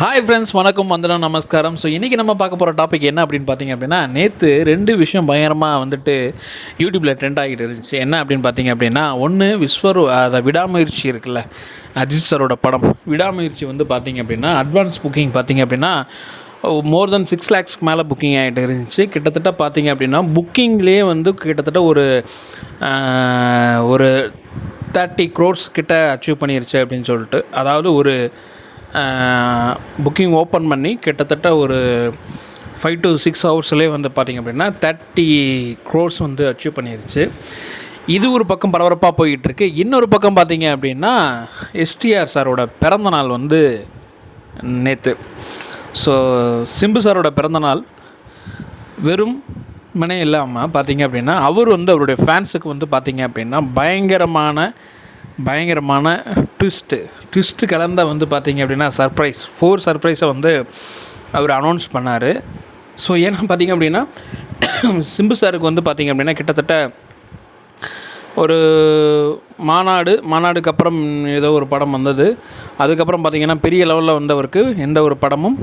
Hi friends வணக்கம் வந்தனம் நமஸ்காரம். ஸோ இன்றைக்கி நம்ம பார்க்க போகிற டாபிக் என்ன அப்படின்னு பார்த்தீங்க அப்படின்னா நேற்று ரெண்டு விஷயம் பயங்கரமாக வந்துட்டு யூடியூப்பில் ட்ரெண்ட் ஆகிட்டு இருந்துச்சு. என்ன அப்படின்னு பார்த்தீங்க அப்படின்னா ஒன்று விஸ்வரு அதை விடாமுயற்சி இருக்குல்ல அஜித் சாரோட படம். விடாமுயற்சி வந்து பார்த்தீங்க அப்படின்னா அட்வான்ஸ் புக்கிங் பார்த்தீங்க அப்படின்னா மோர் தென் சிக்ஸ் லேக்ஸ்க்கு மேலே புக்கிங் ஆகிட்டு இருந்துச்சு. கிட்டத்தட்ட பார்த்தீங்க அப்படின்னா புக்கிங்லேயே வந்து கிட்டத்தட்ட ஒரு ஒரு தேர்ட்டி க்ரோர்ஸ் கிட்ட அச்சீவ் பண்ணிருச்சு அப்படின்னு சொல்லிட்டு. அதாவது ஒரு புக்கிங் ஓப்பன் பண்ணி கிட்டத்தட்ட ஒரு ஃபைவ் டு சிக்ஸ் ஹவர்ஸ்லேயே வந்து பார்த்திங்க அப்படின்னா தேர்ட்டி க்ரோர்ஸ் வந்து அச்சீவ் பண்ணிருச்சு. இது ஒரு பக்கம் பரபரப்பாக போயிட்டுருக்கு இன்னொரு பக்கம் பார்த்தீங்க அப்படின்னா எஸ்டிஆர் சாரோட பிறந்த நாள் வந்து நேற்று ஸோ சிம்பு சாரோட பிறந்தநாள் வெறும் மனே இல்லாமல் பார்த்தீங்க அப்படின்னா அவர் வந்து அவருடைய ஃபேன்ஸுக்கு வந்து பார்த்திங்க அப்படின்னா பயங்கரமான பயங்கரமான ட்விஸ்ட்டு ட்விஸ்ட்டு கலந்த வந்து பார்த்திங்க அப்படின்னா சர்ப்ரைஸ் ஃபோர் சர்ப்ரைஸை வந்து அவர் அனௌன்ஸ் பண்ணார். ஸோ ஏன்னா பார்த்திங்க அப்படின்னா சிம்பு சாருக்கு வந்து பார்த்திங்க அப்படின்னா கிட்டத்தட்ட ஒரு மாநாடு மாநாடுக்கு அப்புறம் ஏதோ ஒரு படம் வந்தது. அதுக்கப்புறம் பார்த்திங்கன்னா பெரிய லெவலில் வந்தவருக்கு எந்த ஒரு படமும்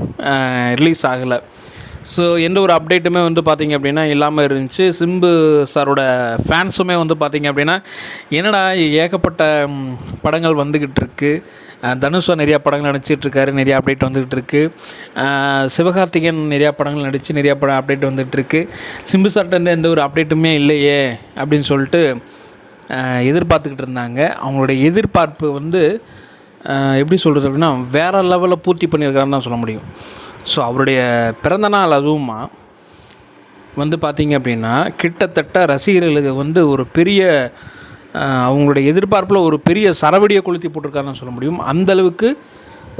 ரிலீஸ் ஆகலை. ஸோ எந்த ஒரு அப்டேட்டுமே வந்து பார்த்திங்க அப்படின்னா இல்லாமல் இருந்துச்சு. சிம்பு சாரோட ஃபேன்ஸுமே வந்து பார்த்திங்க அப்படின்னா என்னடா ஏகப்பட்ட படங்கள் வந்துக்கிட்டு இருக்கு. தனுஷா நிறையா படங்கள் நடிச்சிட்டு இருக்காரு நிறையா அப்டேட் வந்துக்கிட்டு இருக்கு. சிவகார்த்திகேயன் நிறையா படங்கள் நடித்து நிறையா படம் அப்டேட் வந்துகிட்டு இருக்கு. சிம்பு சார்ட்டேருந்து எந்த ஒரு அப்டேட்டுமே இல்லையே அப்படின்னு சொல்லிட்டு எதிர்பார்த்துக்கிட்டு இருந்தாங்க. அவங்களுடைய எதிர்பார்ப்பு வந்து எப்படி சொல்கிறது அப்படின்னா வேறு லெவலில் பூர்த்தி பண்ணியிருக்காருன்னு தான் சொல்ல முடியும். ஸோ அவருடைய பிறந்தநாள் அதுவுமா வந்து பார்த்தீங்க அப்படின்னா கிட்டத்தட்ட ரசிகர்களுக்கு வந்து ஒரு பெரிய அவங்களுடைய எதிர்பார்ப்பில் ஒரு பெரிய சரவடியை கொளுத்தி போட்டிருக்காருன்னு சொல்ல முடியும். அந்த அளவுக்கு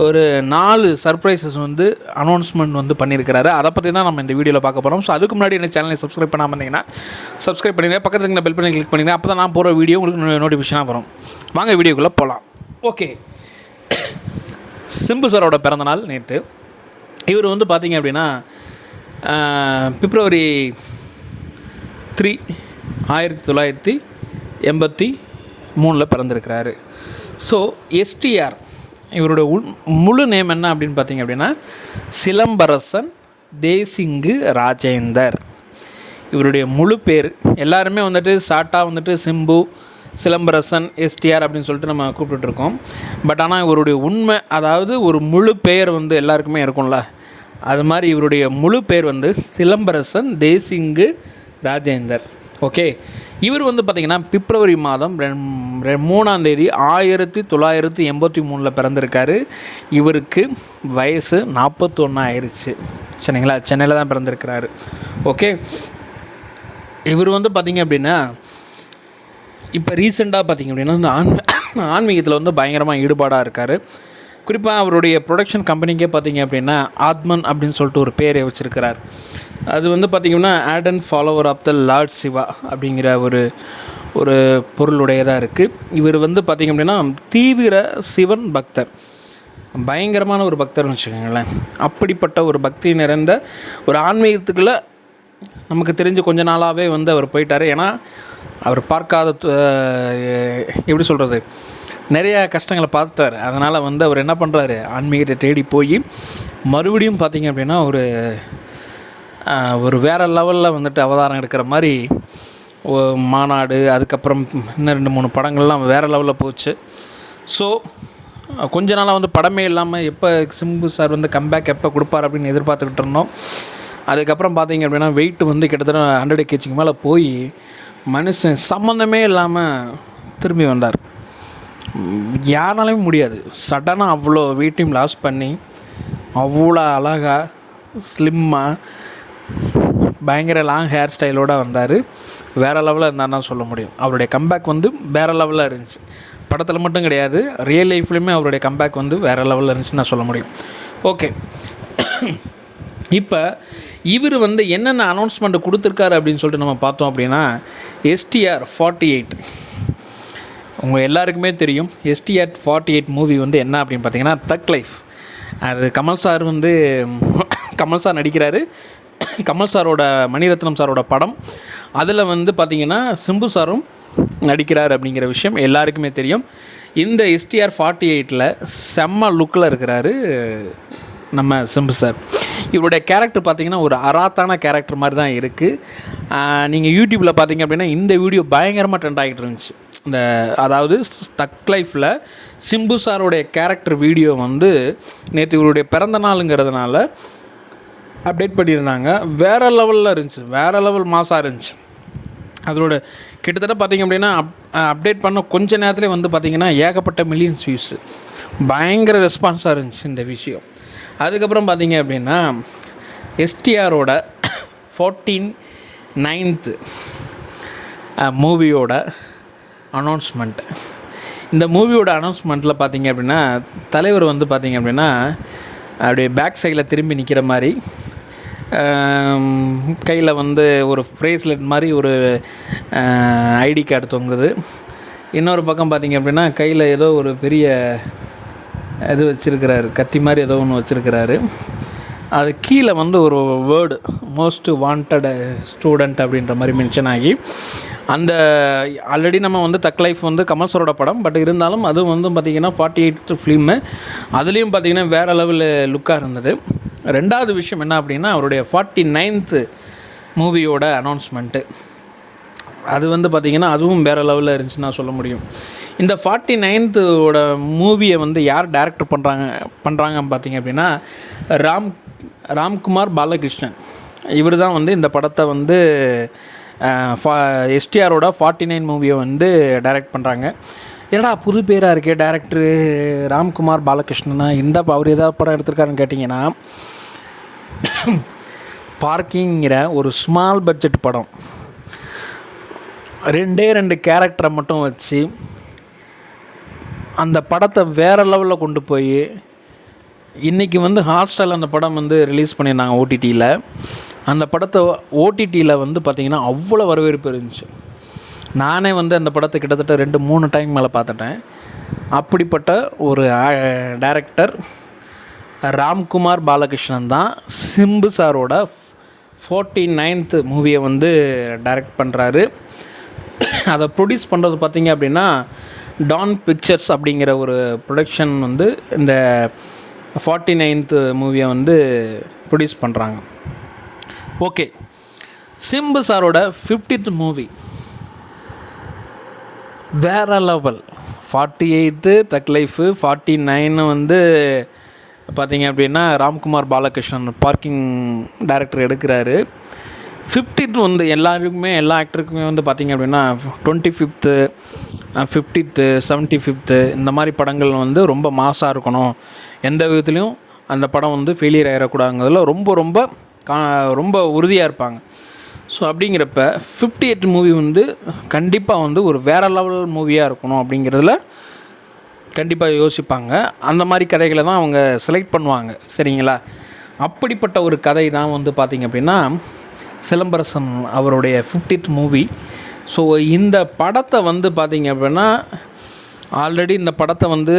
ஒரு நாலு சர்ப்ரைசஸ் வந்து அனௌன்ஸ்மெண்ட் வந்து பண்ணியிருக்கிறாரு. அதை பற்றி தான் நம்ம இந்த வீடியோவில் பார்க்க போகிறோம் ஸோ அதுக்கு முன்னாடி என்ன சேனலை சப்ஸ்கிரைப் பண்ணாமல் இருந்தீங்கன்னா சப்ஸ்கிரைப் பண்ணிடுங்க பக்கத்தில் இருக்கிற பெல் பண்ணி கிளிக் பண்ணிங்க அப்போ தான் நான் போகிற வீடியோ உங்களுக்கு நோட்டிஃபிகேஷனாக வரும். வாங்க வீடியோக்குள்ளே போகலாம் ஓகே சிம்பு சாரோட பிறந்தநாள் நேற்று இவர் வந்து பார்த்தீங்க அப்படின்னா பிப்ரவரி த்ரீ ஆயிரத்தி தொள்ளாயிரத்தி எண்பத்தி மூணில் பிறந்திருக்கிறாரு. ஸோ எஸ்டிஆர் இவரோட உள் முழு நேம் என்ன அப்படின்னு பார்த்தீங்க அப்படின்னா சிலம்பரசன் தேசிங்கு ராஜேந்தர். இவருடைய முழு பேர் எல்லாருமே வந்துட்டு ஷார்ட்டாக வந்துட்டு சிம்பு சிலம்பரசன் எஸ்டிஆர் அப்படின்னு சொல்லிட்டு நம்ம கூப்பிட்டுருக்கோம் பட் ஆனால் இவருடைய உண்மை அதாவது ஒரு முழு பெயர் வந்து எல்லாருக்குமே இருக்கும்ல. அது மாதிரி இவருடைய முழு பேர் வந்து சிலம்பரசன் தேசிங்கு ராஜேந்தர். ஓகே இவர் வந்து பார்த்திங்கன்னா பிப்ரவரி மாதம் ரெம்- ரெ- மூணாம் தேதி ஆயிரத்தி தொள்ளாயிரத்தி எண்பத்தி மூணில் பிறந்திருக்காரு. இவருக்கு வயசு நாற்பத்தொன்று ஆயிடுச்சு சரிங்களா? சென்னையில் தான் பிறந்திருக்கிறாரு. ஓகே இவர் வந்து பார்த்திங்க அப்படின்னா இப்போ ரீசெண்டாக பார்த்திங்க அப்படின்னா இந்த ஆன்மீ ஆன்மீகத்தில் வந்து பயங்கரமாக ஈடுபாடாக இருக்கார். குறிப்பாக அவருடைய ப்ரொடக்ஷன் கம்பெனிக்கே பார்த்தீங்க அப்படின்னா ஆத்மன் அப்படின்னு சொல்லிட்டு ஒரு பேரை வச்சுருக்கிறார். அது வந்து பார்த்திங்கன்னா ardent follower of the lord Shiva அப்படிங்கிற ஒரு ஒரு பொருளுடையதாக இருக்குது இவர் வந்து பார்த்திங்க அப்படின்னா தீவிர சிவன் பக்தர். பயங்கரமான ஒரு பக்தர்னு வச்சுக்கோங்களேன். அப்படிப்பட்ட ஒரு பக்தி நிறைந்த ஒரு ஆன்மீகத்துக்குள்ளே நமக்கு தெரிஞ்ச கொஞ்ச நாளாகவே வந்து அவர் போயிட்டார். ஏன்னா அவர் பார்க்காத து- எப்படி சொல்கிறது நிறைய கஷ்டங்களை பார்த்தார் அதனால் வந்து அவர் என்ன பண்ணுறாரு ஆன்மீகத்தை தேடி போய் மறுபடியும் பார்த்தீங்க அப்படின்னா ஒரு ஒரு வேறு லெவலில் வந்துட்டு அவதாரம் எடுக்கிற மாதிரி மாநாடு அதுக்கப்புறம் இன்னும் ரெண்டு மூணு படங்கள்லாம் வேறு லெவலில் போச்சு. ஸோ கொஞ்ச நாளாக வந்து படமே இல்லாமல் எப்போ சிம்பு சார் வந்து கம்பேக் எப்போ கொடுப்பார் அப்படின்னு எதிர்பார்த்துக்கிட்டு இருந்தோம். அதுக்கப்புறம் பார்த்தீங்க அப்படின்னா வெயிட் வந்து கிட்டத்தட்ட ஹண்ட்ரட் கேஜிக்கு மேலே போய் மனுஷன் சம்மந்தமே இல்லாமல் திரும்பி வந்தார். யாராலையும் முடியாது. சடனாக அவ்வளோ வெயிட்டையும் லாஸ் பண்ணி அவ்வளோ அழகாக ஸ்லிம்மாக பயங்கர லாங் ஹேர் ஸ்டைலோடு வந்தார். வேறு லெவலில் இருந்தார் தான் சொல்ல முடியும். அவருடைய கம்பேக் வந்து வேறு லெவலில் இருந்துச்சு. படத்தில் மட்டும் கிடையாது ரியல் லைஃப்லையுமே அவருடைய கம்பேக் வந்து வேறு லெவலில் இருந்துச்சுன்னு நான் சொல்ல முடியும். ஓகே இப்போ இவர் வந்து என்னென்ன அனௌன்ஸ்மெண்ட் கொடுத்துருக்காரு அப்படின்னு சொல்லிட்டு நம்ம பார்த்தோம் அப்படின்னா எஸ்டிஆர் ஃபார்ட்டி எயிட் உங்கள் எல்லாருக்குமே தெரியும். எஸ்டிஆர் ஃபார்ட்டி எயிட் மூவி வந்து என்ன அப்படின்னு பார்த்தீங்கன்னா தக் லைஃப் அது கமல் சார் வந்து கமல் சார் நடிக்கிறாரு. கமல் சாரோட மணிரத்னம் சாரோட படம். அதில் வந்து பார்த்திங்கன்னா சிம்பு சாரும் நடிக்கிறார் அப்படிங்கிற விஷயம் எல்லாருக்குமே தெரியும். இந்த எஸ்டிஆர் ஃபார்ட்டி எயிட்டில் செம்ம லுக்கில் இருக்கிறாரு நம்ம சிம்பு சார். இவருடைய கேரக்டர் பார்த்தீங்கன்னா ஒரு அராத்தான கேரக்டர் மாதிரி தான் இருக்குது நீங்கள் யூடியூப்பில் பார்த்தீங்க அப்படின்னா இந்த வீடியோ பயங்கரமாக ட்ரெண்ட் ஆகிட்டு இருந்துச்சு. இந்த அதாவது ஸ்டக் லைஃப்பில் சிம்பு சாருடைய கேரக்டர் வீடியோ வந்து நேற்று இவருடைய பிறந்த நாளுங்கிறதுனால அப்டேட் பண்ணியிருந்தாங்க. வேறு லெவலில் இருந்துச்சு. வேறு லெவல் மாசாக இருந்துச்சு. அதோட கிட்டத்தட்ட பார்த்திங்க அப்படின்னா அப் அப்டேட் பண்ண கொஞ்ச நேரத்துலேயே வந்து பார்த்திங்கன்னா ஏகப்பட்ட மில்லியன்ஸ் வியூஸு பயங்கர ரெஸ்பான்ஸாக இருந்துச்சு இந்த விஷயம். அதுக்கப்புறம் பார்த்திங்க அப்படின்னா எஸ்டிஆரோட ஃபோர்டீன் நைன்த்து மூவியோட அனௌன்ஸ்மெண்ட் இந்த மூவியோட அனௌன்ஸ்மெண்ட்டில் பார்த்தீங்க அப்படின்னா தலைவர் வந்து பார்த்தீங்க அப்படின்னா அப்படியே பேக் சைடில் திரும்பி நிற்கிற மாதிரி கையில் வந்து ஒரு ப்ரேஸ்லெட் மாதிரி ஒரு ஐடி கார்டு தொங்குது. இன்னொரு பக்கம் பார்த்தீங்க அப்படின்னா கையில் ஏதோ ஒரு பெரிய இது வச்சுருக்கிறாரு கத்தி மாதிரி ஏதோ ஒன்று வச்சுருக்கிறாரு. அது கீழே வந்து ஒரு வேர்டு மோஸ்ட் வாண்டட் ஸ்டூடெண்ட் அப்படின்ற மாதிரி மென்ஷன் ஆகி அந்த ஆல்ரெடி நம்ம வந்து தக் லைஃப் வந்து கமல் சரோட படம் பட் இருந்தாலும் அதுவும் வந்து பார்த்திங்கன்னா ஃபார்ட்டி எயிட் ஃபிலிமு அதுலேயும் பார்த்திங்கன்னா வேறு லெவலில் லுக்காக இருந்தது. ரெண்டாவது விஷயம் என்ன அப்படின்னா அவருடைய ஃபார்ட்டி நைன்த்து மூவியோட அனௌன்ஸ்மெண்ட்டு அது வந்து பார்த்திங்கன்னா அதுவும் வேறு லெவலில் இருந்துச்சுன்னா சொல்ல முடியும். இந்த ஃபார்ட்டி நைன்த்தோட மூவியை வந்து யார் டேரக்டர் பண்ணுறாங்க பண்ணுறாங்கன்னு பார்த்திங்க அப்படின்னா ராம் ராம்குமார் பாலகிருஷ்ணன். இவர் தான் வந்து இந்த படத்தை வந்து ஃபா எஸ்டிஆரோட ஃபார்ட்டி நைன் மூவியை வந்து டைரக்ட் பண்ணுறாங்க என்னடா புது பேராக இருக்கே டேரக்டரு ராம்குமார் பாலகிருஷ்ணனா? இந்த அவர் ஏதாவது படம் எடுத்திருக்காருன்னு கேட்டிங்கன்னா பார்க்கிங்கிற ஒரு ஸ்மால் பட்ஜெட் படம். ரெண்டே ரெண்டு கேரக்டரை மட்டும் வச்சு அந்த படத்தை வேறு லெவலில் கொண்டு போய் இன்றைக்கி வந்து ஹாட்ஸ்டாரில் அந்த படம் வந்து ரிலீஸ் பண்ணியிருந்தாங்க ஓடிடியில் அந்த படத்தை ஓடிடியில் வந்து பார்த்திங்கன்னா அவ்வளோ வரவேற்பு இருந்துச்சு. நானே வந்து அந்த படத்தை கிட்டத்தட்ட ரெண்டு மூணு டைம் மேலே பார்த்துட்டேன். அப்படிப்பட்ட ஒரு டைரக்டர் ராம்குமார் பாலகிருஷ்ணன் தான் சிம்பு சாரோட ஃபோர்ட்டி நைன்த்து மூவியை வந்து டைரக்ட் பண்ணுறாரு அதை ப்ரொடியூஸ் பண்ணுறது பார்த்திங்க அப்படின்னா டான் பிக்சர்ஸ் அப்படிங்கிற ஒரு ப்ரொடக்ஷன் வந்து இந்த ஃபார்ட்டி நைன்த்து மூவியை வந்து ப்ரொடியூஸ் பண்ணுறாங்க ஓகே சிம்பு சாரோட ஃபிஃப்டித் மூவி வேற level forty eighth Thug Life forty nine வந்து பார்த்தீங்க அப்படின்னா ராம்குமார் பாலகிருஷ்ணன் பார்க்கிங் டைரக்டர் எடுக்கிறாரு. ஃபிஃப்டித் வந்து எல்லாருக்குமே எல்லா ஆக்டருக்குமே வந்து பார்த்திங்க அப்படின்னா twenty fifth fiftieth seventy fifth இந்த மாதிரி படங்கள் வந்து ரொம்ப மாசாக இருக்கணும். எந்த விதத்துலேயும் அந்த படம் வந்து ஃபெயிலியர் ஆகிடக்கூடாதுங்கிறதுல ரொம்ப ரொம்ப கா ரொம்ப உறுதியாக இருப்பாங்க. ஸோ அப்படிங்கிறப்ப ஃபிஃப்டி எயிட் மூவி வந்து கண்டிப்பாக வந்து ஒரு வேறு லெவல் மூவியாக இருக்கணும் அப்படிங்கிறதுல கண்டிப்பாக யோசிப்பாங்க. அந்த மாதிரி கதைகளை தான் அவங்க செலக்ட் பண்ணுவாங்க. சரிங்களா? அப்படிப்பட்ட ஒரு கதை தான் வந்து பார்த்திங்க அப்படின்னா சிலம்பரசன் அவருடைய ஃபிஃப்டித் மூவி ஸோ இந்த படத்தை வந்து பார்த்திங்க அப்படின்னா ஆல்ரெடி இந்த படத்தை வந்து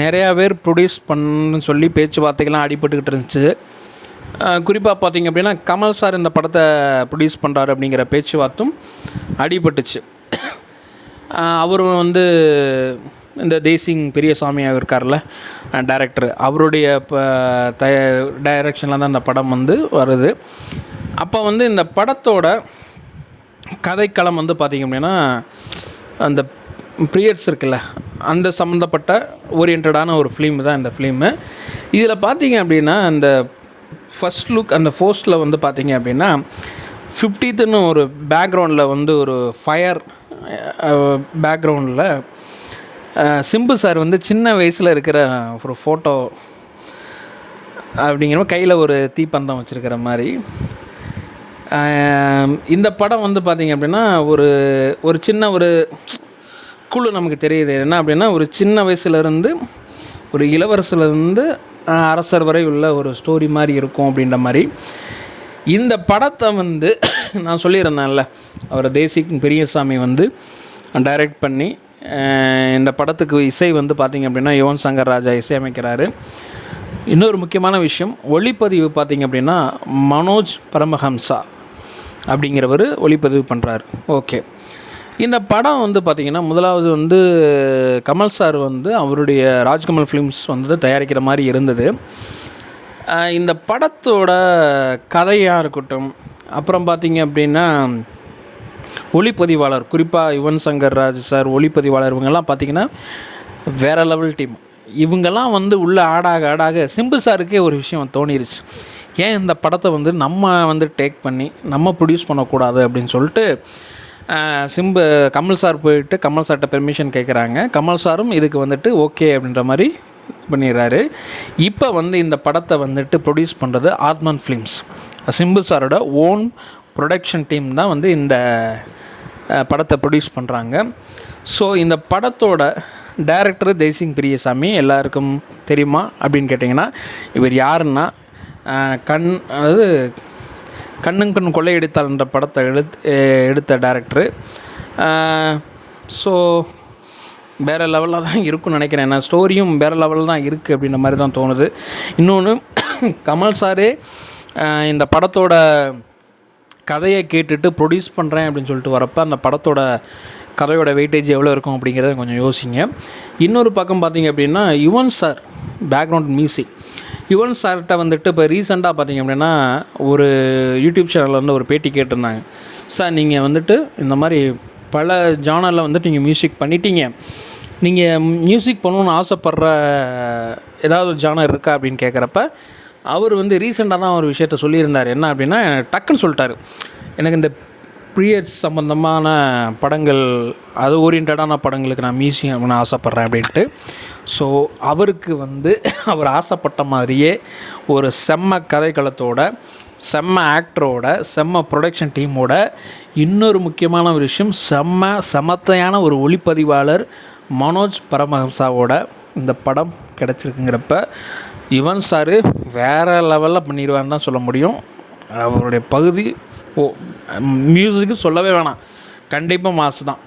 நிறையா பேர் ப்ரொடியூஸ் பண்ணு சொல்லி பேச்சுவார்த்தைகள்லாம் அடிபட்டுக்கிட்டு இருந்துச்சு. குறிப்பாக பார்த்திங்க அப்படின்னா கமல் சார் இந்த படத்தை ப்ரொடியூஸ் பண்ணுறாரு அப்படிங்கிற பேச்சுவார்த்தும் அடிபட்டுச்சு. அவர் வந்து இந்த தேசிங் பெரியசாமி இருக்கார்ல டைரக்டர் அவருடைய இப்போ த டைரக்ஷனில் தான் இந்த படம் வந்து வருது. அப்போ வந்து இந்த படத்தோட கதைக்களம் வந்து பார்த்திங்க அப்படின்னா அந்த ப்ரியட்ஸ் இருக்குல்ல அந்த சம்மந்தப்பட்ட ஓரியன்டான ஒரு ஃபிலிம் தான் இந்த ஃபிலிமு இதில் பார்த்தீங்க அப்படின்னா அந்த ஃபஸ்ட் லுக் அந்த ஃபோஸ்ட்டில் வந்து பார்த்தீங்க அப்படின்னா ஃபிஃப்டீத்துன்னு ஒரு பேக்ரவுண்டில் வந்து ஒரு ஃபயர் பேக்ரவுண்டில் சிம்பு சார் வந்து சின்ன வயசில் இருக்கிற ஒரு ஃபோட்டோ அப்படிங்கிற கையில் ஒரு தீப்பந்தம் வச்சுருக்கிற மாதிரி இந்த படம் வந்து பார்த்திங்க அப்படின்னா ஒரு ஒரு சின்ன ஒரு குழு நமக்கு தெரியுது. என்ன அப்படின்னா ஒரு சின்ன வயசுலேருந்து ஒரு இளவரசிலேருந்து அரசர் வரை உள்ள ஒரு ஸ்டோரி மாதிரி இருக்கும் அப்படின்ற மாதிரி. இந்த படத்தை வந்து நான் சொல்லியிருந்தேன்ல அவர் தேசிக் பெரியசாமி வந்து டைரக்ட் பண்ணி இந்த படத்துக்கு இசை வந்து பார்த்திங்க அப்படின்னா யுவன் சங்கர் ராஜா இசையமைக்கிறாரு. இன்னொரு முக்கியமான விஷயம் ஒளிப்பதிவு பார்த்திங்க அப்படின்னா மனோஜ் பரமஹம்சா. அப்படிங்கிறவர் ஒளிப்பதிவு பண்ணுறாரு ஓகே. இந்த படம் வந்து பார்த்திங்கன்னா முதலாவது வந்து கமல் சார் வந்து அவருடைய ராஜ்கமல் ஃபிலிம்ஸ் வந்து தயாரிக்கிற மாதிரி இருந்தது. இந்த படத்தோட கதையாக இருக்கட்டும் அப்புறம் பார்த்திங்க அப்படின்னா ஒளிப்பதிவாளர் குறிப்பாக யுவன் சங்கர் ராஜ் சார் ஒளிப்பதிவாளர் இவங்கெல்லாம் பார்த்தீங்கன்னா வேறு லெவல் டீம் இவங்கெல்லாம் வந்து உள்ளே ஆடாக ஆடாக சிம்பு சாருக்கே ஒரு விஷயம் தோணிருச்சு. ஏன் இந்த படத்தை வந்து நம்ம வந்து டேக் பண்ணி நம்ம ப்ரொடியூஸ் பண்ணக்கூடாது அப்படின்னு சொல்லிட்டு சிம்பு கமல் சார் போயிட்டு கமல் சார்கிட்ட பெர்மிஷன் கேட்குறாங்க கமல் சாரும் இதுக்கு வந்துட்டு ஓகே அப்படின்ற மாதிரி பண்ணிடுறாரு. இப்போ வந்து இந்த படத்தை வந்துட்டு ப்ரொடியூஸ் பண்ணுறது ஆத்மன் ஃபிலிம்ஸ் சிம்பு சாரோட ஓன் ப்ரொடக்ஷன் டீம் தான் வந்து இந்த படத்தை ப்ரொடியூஸ் பண்ணுறாங்க ஸோ இந்த படத்தோட டைரக்டர் தேசிங் பிரியசாமி எல்லாருக்கும் தெரியுமா அப்படின்னு கேட்டிங்கன்னா இவர் யாருன்னா கண் அதாவது கண்ணுங் கண் கொள்ளையடித்தாள்ன்ற படத்தை எடுத் எடுத்த டேரக்டரு ஸோ வேறு லெவலில் தான் இருக்கும்னு நினைக்கிறேன். ஏன்னா ஸ்டோரியும் வேறு லெவலில் தான் இருக்குது அப்படின்ற மாதிரி தான் தோணுது. இன்னொன்று கமல் சாரே இந்த படத்தோட கதையை கேட்டுட்டு ப்ரொடியூஸ் பண்ணுறேன் அப்படின்னு சொல்லிட்டு வரப்போ அந்த படத்தோட கதையோட வெயிட்டேஜ் எவ்வளோ இருக்கும் அப்படிங்கிறத கொஞ்சம் யோசிங்க. இன்னொரு பக்கம் பார்த்தீங்க அப்படின்னா Yuvan sir background music Yuvan சார்கிட்ட வந்துட்டு இப்போ ரீசெண்டாக பார்த்தீங்க அப்படின்னா ஒரு யூடியூப் சேனலில் வந்து ஒரு பேட்டி கேட்டிருந்தாங்க. சார் நீங்கள் வந்துட்டு இந்த மாதிரி பல ஜானரில் வந்துட்டு நீங்கள் மியூசிக் பண்ணிட்டீங்க. நீங்கள் மியூசிக் பண்ணணும்னு ஆசைப்படுற ஏதாவது ஜானர் இருக்கா? அப்படின்னு கேட்குறப்ப அவர் வந்து ரீசெண்டாக தான் ஒரு விஷயத்த சொல்லியிருந்தார். என்ன அப்படின்னா டக்குன்னு சொல்லிட்டாரு. எனக்கு இந்த ப்ரீயர்ஸ் சம்மந்தமான படங்கள் அது ஓரியன்டான படங்களுக்கு நான் மியூசியம் பண்ண ஆசைப்பட்றேன் அப்படின்ட்டு. ஸோ அவருக்கு வந்து அவர் ஆசைப்பட்ட மாதிரியே ஒரு செம்ம கதைக்களத்தோட செம்ம ஆக்டரோட செம்ம ப்ரொடக்ஷன் டீமோட இன்னொரு முக்கியமான ஒரு விஷயம் செம்ம சமத்தையான ஒரு ஒளிப்பதிவாளர் மனோஜ் பரமஹம்சாவோட இந்த படம் கிடச்சிருக்குங்கிறப்ப யுவன் சார் வேறு லெவலில் பண்ணிடுவான்னு தான் சொல்ல முடியும். அவருடைய பகுதி ஓ மியூசிக்கு சொல்லவே வேணாம். கண்டிப்பாக மாசு தான்.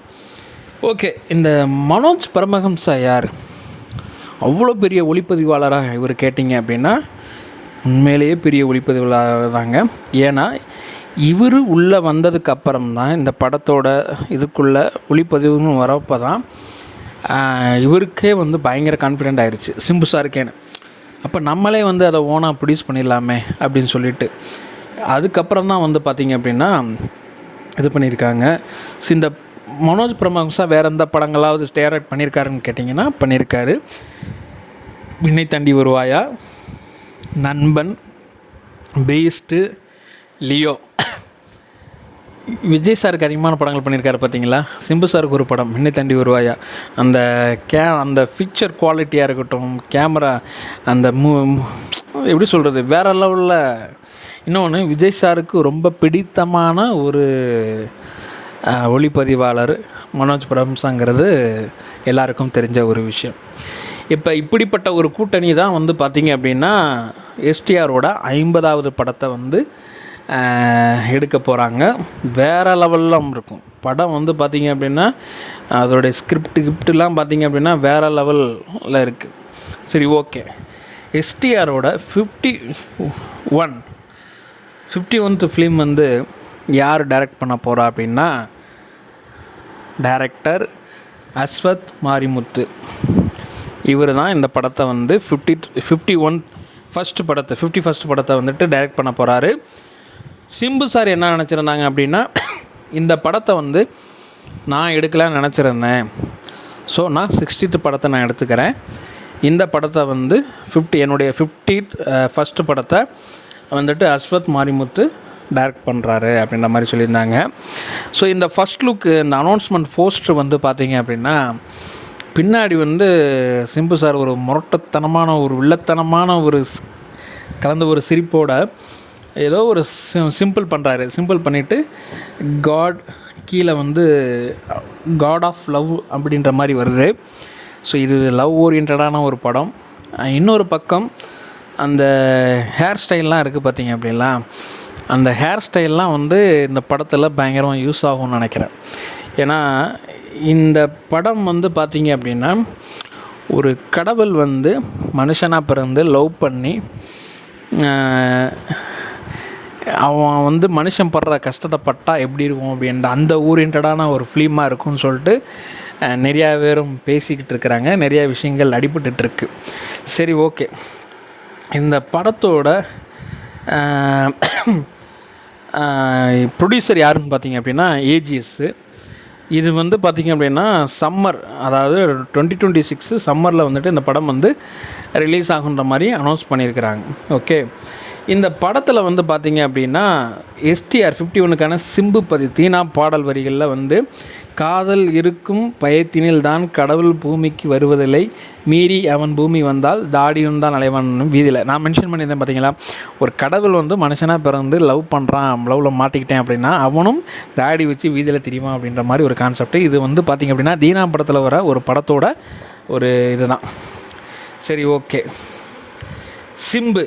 ஓகே இந்த மனோஜ் பரமஹம்சா யார்? அவ்வளோ பெரிய ஒளிப்பதிவாளராக இவர் கேட்டிங்க அப்படின்னா உண்மையிலேயே பெரிய ஒளிப்பதிவாளர் தாங்க ஏன்னா இவர் உள்ளே வந்ததுக்கு அப்புறம் தான் இந்த படத்தோட இதுக்குள்ளே ஒளிப்பதிவுன்னு வரப்போ தான் இவருக்கே வந்து பயங்கர கான்ஃபிடென்ட் ஆயிடுச்சு சிம்பு சாருக்கேன்னு. அப்போ நம்மளே வந்து அதை ஓனாக ப்ரொடியூஸ் பண்ணிடலாமே அப்படின்னு சொல்லிட்டு. அதுக்கப்புறம் தான் வந்து பார்த்திங்க அப்படின்னா இது பண்ணியிருக்காங்க. இந்த மனோஜ் பிரமஹம்சா வேறு எந்த படங்களாவது ஸ்டேரட் பண்ணியிருக்காருன்னு கேட்டிங்கன்னா பண்ணியிருக்காரு விண்ணை தாண்டி வருவாயா? நண்பன் பெய்ஸ்ட்டு லியோ. விஜய் சாருக்கு அதிகமான படங்கள் பண்ணியிருக்காரு பார்த்தீங்களா சிம்பு சாருக்கு ஒரு படம் மின்னை தாண்டி வருவாயா? அந்த கே அந்த பிக்சர் குவாலிட்டியாக இருக்கட்டும் கேமரா அந்த மூ எப்படி சொல்கிறது வேறு லெவலில் இன்னொன்று விஜய் சாருக்கு ரொம்ப பிடித்தமான ஒரு ஒளிப்பதிவாளர் மனோஜ் பிரம்சாங்கிறது எல்லாருக்கும் தெரிஞ்ச ஒரு விஷயம். இப்போ இப்படிப்பட்ட ஒரு கூட்டணி தான் வந்து பார்த்திங்க அப்படின்னா எஸ்டிஆரோட ஐம்பதாவது படத்தை வந்து எடுக்க போகிறாங்க வேறு லெவல்லாம் இருக்கும். படம் வந்து பார்த்திங்க அப்படின்னா அதோடைய ஸ்கிரிப்ட் கிப்டெலாம் பார்த்திங்க அப்படின்னா வேறு லெவலில் இருக்குது சரி okay. எஸ்டிஆரோட fifty one fifty oneth film வந்து யார் டைரக்ட் பண்ண போகிறா அப்படின்னா டைரக்டர் அஸ்வத் மாரிமுத்து இவர் தான் இந்த படத்தை வந்து ஃபிஃப்டி ஃபிஃப்டி ஒன் ஃபஸ்ட் படத்தை ஃபிஃப்டி ஃபஸ்ட் படத்தை வந்துட்டு டைரக்ட் பண்ண போகிறாரு சிம்பு சார் என்ன நினச்சிருந்தாங்க அப்படின்னா இந்த படத்தை வந்து நான் எடுக்கலான்னு நினச்சிருந்தேன். ஸோ நான் சிக்ஸ்டித்து படத்தை நான் எடுத்துக்கிறேன். இந்த படத்தை வந்து ஃபிஃப்டி என்னுடைய ஃபிஃப்டி ஃபஸ்ட்டு uh, படத்தை வந்துட்டு அஸ்வத் மாரிமுத்து டைரக்ட் பண்ணுறாரு அப்படின்ற மாதிரி சொல்லியிருந்தாங்க. ஸோ இந்த ஃபஸ்ட் லுக் இந்த அனௌன்ஸ்மெண்ட் போஸ்டர் வந்து பார்த்தீங்க அப்படின்னா பின்னாடி வந்து சிம்பு சார் ஒரு முரட்டத்தனமான ஒரு வில்லத்தனமான ஒரு கலந்த ஒரு சிரிப்போட ஏதோ ஒரு சிம்பிள் பண்ணுறாரு சிம்பிள் பண்ணிவிட்டு காட் கீழே வந்து காட் ஆஃப் லவ் அப்படின்ற மாதிரி வருது. ஸோ இது லவ் ஓரியன்டான ஒரு படம். இன்னொரு பக்கம் அந்த ஹேர் ஸ்டைல்லாம் இருக்குது பார்த்தீங்க அப்படின்லாம் அந்த ஹேர் ஸ்டைல்லாம் வந்து இந்த படத்தில் பயங்கரமாக யூஸ் ஆகும்னு நினைக்கிறேன். ஏன்னா இந்த படம் வந்து பார்த்தீங்க அப்படின்னா ஒரு கடவுள் வந்து மனுஷனாக பிறந்து லவ் பண்ணி அவன் வந்து மனுஷன் படுற கஷ்டத்தை பட்டா எப்படி இருக்கும் அப்படின்ற அந்த ஓரியன்டான ஒரு ஃபிலிமாக இருக்கும்னு சொல்லிட்டு நிறையா பேரும் பேசிக்கிட்டு இருக்கிறாங்க. நிறையா விஷயங்கள் அடிபட்டுருக்கு சரி ஓகே இந்த படத்தோட ப்ரொடியூசர் யாருன்னு பார்த்தீங்க அப்படின்னா ஏஜிஎஸ்ஸு இது வந்து பார்த்திங்க அப்படின்னா சம்மர் அதாவது டுவெண்ட்டி டுவெண்ட்டி சிக்ஸு சம்மரில் வந்துட்டு இந்த படம் வந்து ரிலீஸ் ஆகுன்ற மாதிரி அனௌன்ஸ் பண்ணியிருக்கிறாங்க. ஓகே இந்த படத்தில் வந்து பார்த்திங்க அப்படின்னா எஸ்டிஆர் ஃபிஃப்டி ஒனுக்கான சிம்பு பதி தீனா பாடல் வரிகளில் வந்து காதல் இருக்கும் பயத்தினில் தான் கடவுள் பூமிக்கு வருவதில்லை. மீறி அவன் பூமி வந்தால் தாடியும் தான் அலைவன் வீதியில். நான் மென்ஷன் பண்ணியிருந்தேன் பார்த்தீங்களா ஒரு கடவுள் வந்து மனுஷனாக பிறந்து லவ் பண்ணுறான் லவ்வில் மாட்டிக்கிட்டேன் அப்படின்னா அவனும் தாடி வச்சு வீதியில் தெரியுமா அப்படின்ற மாதிரி ஒரு கான்செப்ட் இது வந்து பார்த்திங்க அப்படின்னா தீனா படத்தில் வர ஒரு படத்தோட ஒரு இதுதான். சரி ஓகே சிம்பு.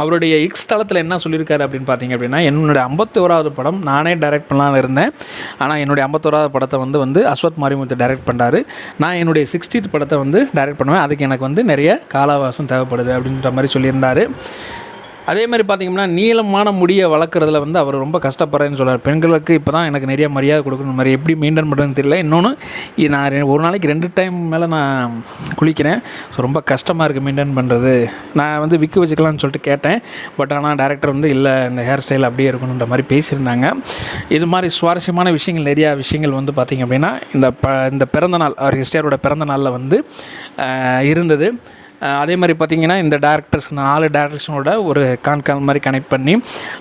அவருடைய எக்ஸ் தளத்தில் என்ன சொல்லியிருக்காரு அப்படின்னு பார்த்தீங்க அப்படின்னா என்னுடைய ஐம்பத்தோராவது படம் நானே டைரக்ட் பண்ணலான்னு இருந்தேன். ஆனால் என்னுடைய ஐம்பத்தோராவது படத்தை வந்து வந்து அஸ்வத் மாரிமுத்து டைரக்ட் பண்ணுறாரு நான் என்னுடைய சிக்ஸ்டீத் படத்தை வந்து டைரக்ட் பண்ணுவேன். அதுக்கு எனக்கு வந்து நிறைய காலாவாசம் தேவைப்படுது அப்படின்ற மாதிரி சொல்லியிருந்தார். அதே மாதிரி பார்த்திங்கன்னா நீளமான முடியை வளர்க்குறதுல வந்து அவர் ரொம்ப கஷ்டப்படுறேன்னு சொல்கிறார் பெண்களுக்கு இப்போ தான் எனக்கு நிறைய மரியாதை கொடுக்கணும். மாதிரி எப்படி மெயின்டைன் பண்ணுறதுன்னு தெரியல. இன்னொன்று நான் ரெ- ஒரு நாளைக்கு ரெண்டு டைம் மேலே நான் குளிக்கிறேன். ஸோ ரொம்ப கஷ்டமாக இருக்குது மெயின்டைன் பண்ணுறது நான் வந்து விக்கு வச்சுக்கலாம்னு சொல்லிட்டு கேட்டேன். பட் ஆனால் டேரக்டர் வந்து இல்லை இந்த ஹேர் ஸ்டைல் அப்படியே இருக்கணுன்ற மாதிரி பேசியிருந்தாங்க. இது மாதிரி சுவாரஸ்யமான விஷயங்கள் நிறையா விஷயங்கள் வந்து பார்த்திங்க அப்படின்னா இந்த ப இந்த பிறந்த நாள் அவர் ஹிஸ்டியாரோட பிறந்த நாளில் வந்து இருந்தது. அதே மாதிரி பார்த்தீங்கன்னா இந்த டேரக்டர்ஸ் நாலு டேரக்டர்ஸோட ஒரு கான்கால் மாதிரி கனெக்ட் பண்ணி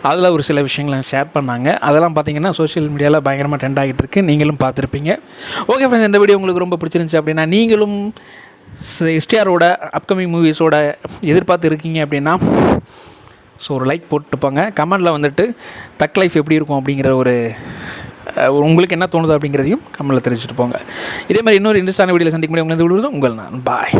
அதில் ஒரு சில விஷயங்களை ஷேர் பண்ணாங்க. அதெல்லாம் பார்த்தீங்கன்னா சோஷியல் மீடியாவில் பயங்கரமாக ட்ரெண்ட் ஆகிட்டு இருக்கு. நீங்களும் பார்த்துருப்பீங்க. ஓகே ஃப்ரெண்ட்ஸ் இந்த வீடியோ உங்களுக்கு ரொம்ப பிடிச்சிருந்துச்சு அப்படின்னா நீங்களும் எஸ்டிஆரோட அப்கமிங் மூவிஸோட எதிர்பார்த்து இருக்கீங்க அப்படின்னா ஸோ ஒரு லைக் போட்டுப்பாங்க கமெண்டில் வந்துட்டு தக் லைஃப் எப்படி இருக்கும் அப்படிங்கிற ஒரு உங்களுக்கு என்ன தோணுது அப்படிங்கிறதையும் கமெண்டில் தெரிஞ்சுட்டு போங்க. இதே மாதிரி இன்னொரு இன்ட்ரெஸ்டான வீடியோவில் சந்திக்க முடியும் உங்களை உங்கள் நான். பாய்